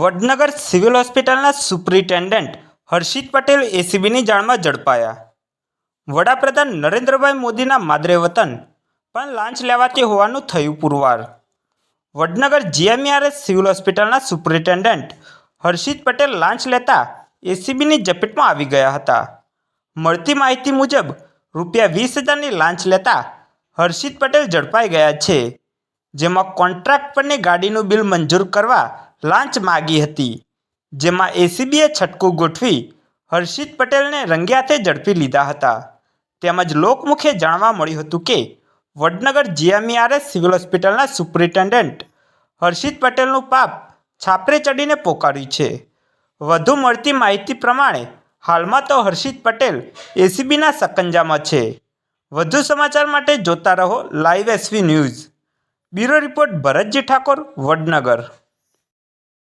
Vadnagar civil હોસ્પિટલના superintendent Harshit Patel એસીબીની જાળમાં ઝડપાયા. વડાપ્રધાન નરેન્દ્રભાઈ મોદીના માદરે વતન પણ લાંચ લેવાતી હોવાનું થયું પુરવાર. વડનગર જીએમઆરએસ સિવિલ હોસ્પિટલના સુપ્રિન્ટેન્ડન્ટ હર્ષિત પટેલ લાંચ લેતા એસીબીની ઝપેટમાં આવી ગયા હતા. મળતી માહિતી મુજબ, રૂપિયા વીસ હજારની લાંચ લેતા હર્ષિત પટેલ ઝડપાઈ ગયા છે, જેમાં કોન્ટ્રાક્ટ પરની ગાડીનું બિલ મંજૂર કરવા લાંચ માગી હતી, જેમાં એસીબીએ છટકું ગોઠવી હર્ષિત પટેલને રંગ્યાથે ઝડપી લીધા હતા. તેમજ લોકમુખે જાણવા મળ્યું હતું કે, વડનગર જીએમઈઆરએસ સિવિલ હોસ્પિટલના સુપ્રિન્ટેન્ડન્ટ હર્ષિત પટેલનું પાપ છાપરે ચડીને પોકાર્યું છે. વધુ મળતી માહિતી પ્રમાણે, હાલમાં તો હર્ષિત પટેલ એસીબીના સકંજામાં છે. વધુ સમાચાર માટે જોતા રહો live SV news. Bureau report Bharatji Thakor, Vadnagar.